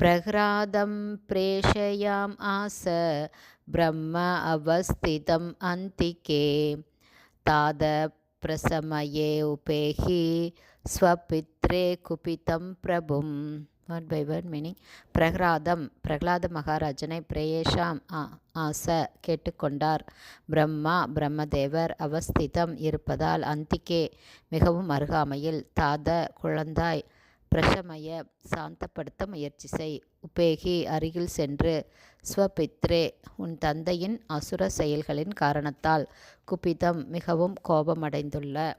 प्रह्रादं प्रेषयाम् आस ब्रह्म अवस्थितम् अन्तिके तादप्रसमये उपेहि स्वपित्रे குபிதம் பிரபும் வேர்ட் பை வேர்ட் மீனிங் பிரகலாதம் பிரகலாத மகாராஜனை பிரேஷாம் ஆச கேட்டுக்கொண்டார் பிரம்மா பிரம்மதேவர் அவஸ்திதம் இருப்பதால் அந்திக்கே மிகவும் அருகாமையில் தாத குழந்தாய் பிரஷமய சாந்தப்படுத்த முயற்சி செய். உபேகி அருகில் சென்று ஸ்வபித்ரே உன் தந்தையின் அசுர செயல்களின் காரணத்தால் குபிதம் மிகவும் கோபமடைந்துள்ள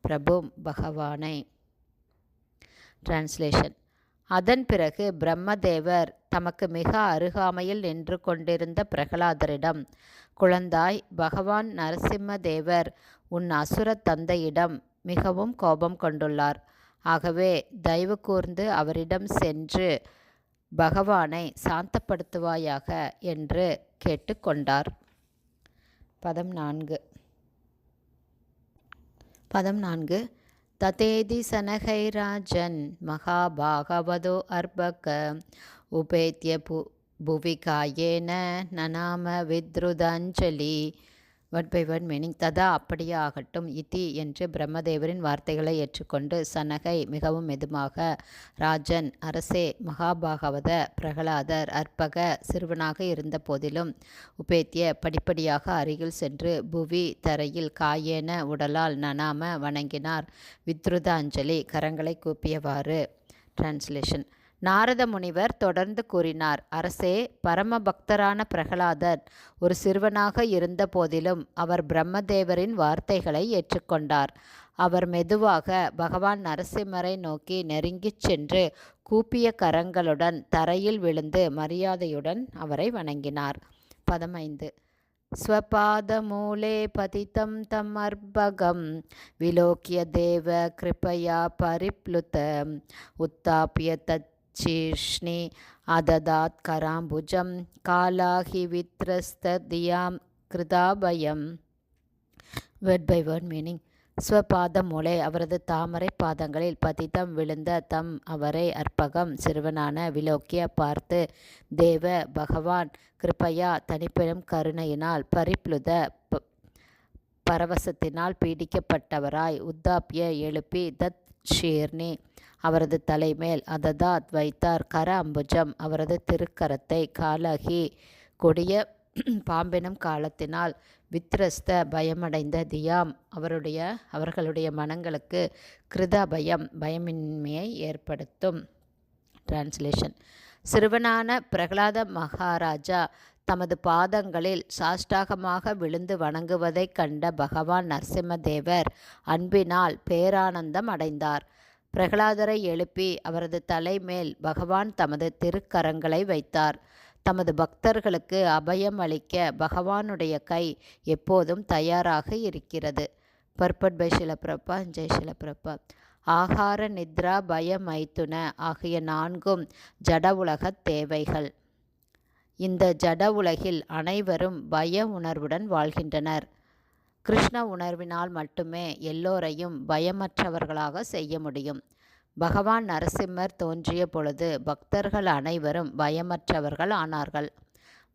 பிரபு பகவானை. டிரான்ஸ்லேஷன் அதன் பிறகு பிரம்மதேவர் தமக்கு மிக அருகாமையில் நின்று கொண்டிருந்த பிரகலாதரிடம் குழந்தாய் பகவான் நரசிம்மதேவர் உன் அசுர தந்தையிடம் மிகவும் கோபம் கொண்டுள்ளார். ஆகவே தயவு கூர்ந்து அவரிடம் சென்று பகவானை சாந்தப்படுத்துவாயாக என்று கேட்டுக்கொண்டார். பதம் நான்கு. பதம் நான்கு. ததேதி சனகைராஜன் மகாபாகவதோ அர்பக. உபேத்திய பு புவிகாயேன நனாம வித்ருதாஞ்சலி. வேர்ட் பை வேர்ட் மீனிங் ததா அப்படியே ஆகட்டும் இதி என்று பிரம்மதேவரின் வார்த்தைகளை ஏற்றுக்கொண்டு சனகை மிகவும் மெதுமாக ராஜன் அரசே மகாபாகவத பிரகலாதர் அற்பக சிறுவனாக இருந்த போதிலும் உபேத்திய படிப்படியாக அருகில் சென்று புவி தரையில் காயேன உடலால் நனாம வணங்கினார். வித்ருதாஞ்சலி கரங்களை கூப்பியவாறு. டிரான்ஸ்லேஷன் நாரத முனிவர் தொடர்ந்து கூறினார் அரசே பரம பக்தரான பிரகலாதர் ஒரு சிறுவனாக இருந்த போதிலும் அவர் பிரம்மதேவரின் வார்த்தைகளை ஏற்றுக்கொண்டார் அவர் மெதுவாக பகவான் நரசிம்மரை நோக்கி நெருங்கிச் சென்று கூப்பிய கரங்களுடன் தரையில் விழுந்து மரியாதையுடன் அவரை வணங்கினார் பதமைந்து स्वपादमूले पतितं तम् अर्भगं विलोक्य देव कृपया परिप्लुत उत्थाप्य तच्छीर्ष्णि अददात् कराम्बुजं कालाहि वित्रस्तदियां कृताभयं வேர்ட் பை வேர்ட் மீனிங் ஸ்வபாத மூளை அவரது தாமரை பாதங்களில் பதித்தம் விழுந்த தம் அவரை அற்பகம் சிறுவனான விலோக்கிய பார்த்து தேவ பகவான் கிருப்பையா தனிப்பெரும் கருணையினால் பரிப்ளுத பரவசத்தினால் பீடிக்கப்பட்டவராய் உத்தாப்பிய எழுப்பி தத் ஷீர்னி. அவரது தலைமேல் அததாத் வைத்தார் கர அம்புஜம் அவரது திருக்கரத்தை காலகி கொடிய பாம்பினம் காலத்தினால் வித்ரஸ்த பயமடைந்த தியாம். அவருடைய அவர்களுடைய மனங்களுக்கு கிருத பயம் பயமின்மையை ஏற்படுத்தும். டிரான்ஸ்லேஷன் சிறுவனான பிரகலாத மகாராஜா தமது பாதங்களில் சாஷ்டாகமாக விழுந்து வணங்குவதைக் கண்ட பகவான் நரசிம்மதேவர் அன்பினால் பேரானந்தம் அடைந்தார். பிரகலாதரை எழுப்பி அவரது தலைமேல் பகவான் தமது திருக்கரங்களை வைத்தார். தமது பக்தர்களுக்கு அபயம் அளிக்க பகவானுடைய கை எப்போதும் தயாராக இருக்கிறது. பர்பட் பை சிலப்பிரப்பா ஜெய் சிலப்பிரப்பா ஆகார நித்ரா பயமைத்துன ஆகிய நான்கும் ஜட உலகத் தேவைகள். இந்த ஜட உலகில் அனைவரும் பய உணர்வுடன் வாழ்கின்றனர். கிருஷ்ண உணர்வினால் மட்டுமே எல்லோரையும் பயமற்றவர்களாக செய்ய முடியும். பகவான் நரசிம்மர் தோன்றிய பொழுது பக்தர்கள் அனைவரும் பயமற்றவர்கள் ஆனார்கள்.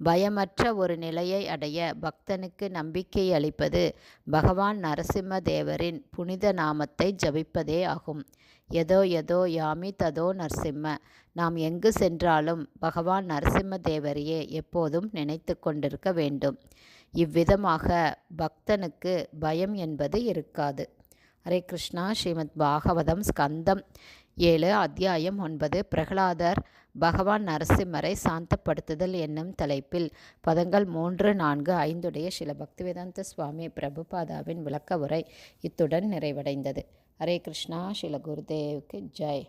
பயமற்ற ஒரு நிலையை அடைய பக்தனுக்கு நம்பிக்கை அளிப்பது பகவான் நரசிம்ம தேவரின் புனித நாமத்தை ஜபிப்பதே ஆகும். எதோ எதோ யாமி ததோ நரசிம்ம. நாம் எங்கு சென்றாலும் பகவான் நரசிம்ம தேவரையே எப்போதும் நினைத்து கொண்டிருக்க வேண்டும். இவ்விதமாக பக்தனுக்கு பயம் என்பது இருக்காது. ஹரே கிருஷ்ணா. ஸ்ரீமத் பாகவதம் ஸ்கந்தம். ஏழு அத்தியாயம் ஒன்பது பிரகலாதர் பகவான் நரசிம்மரை சாந்தப்படுத்துதல் என்னும் தலைப்பில். பதங்கள் மூன்று நான்கு ஐந்துடைய சில பக்திவேதாந்த சுவாமி பிரபுபாதாவின் விளக்க உரை இத்துடன் நிறைவடைந்தது. ஹரே கிருஷ்ணா ஸ்ரீல குருதேவுக்கு ஜெய்.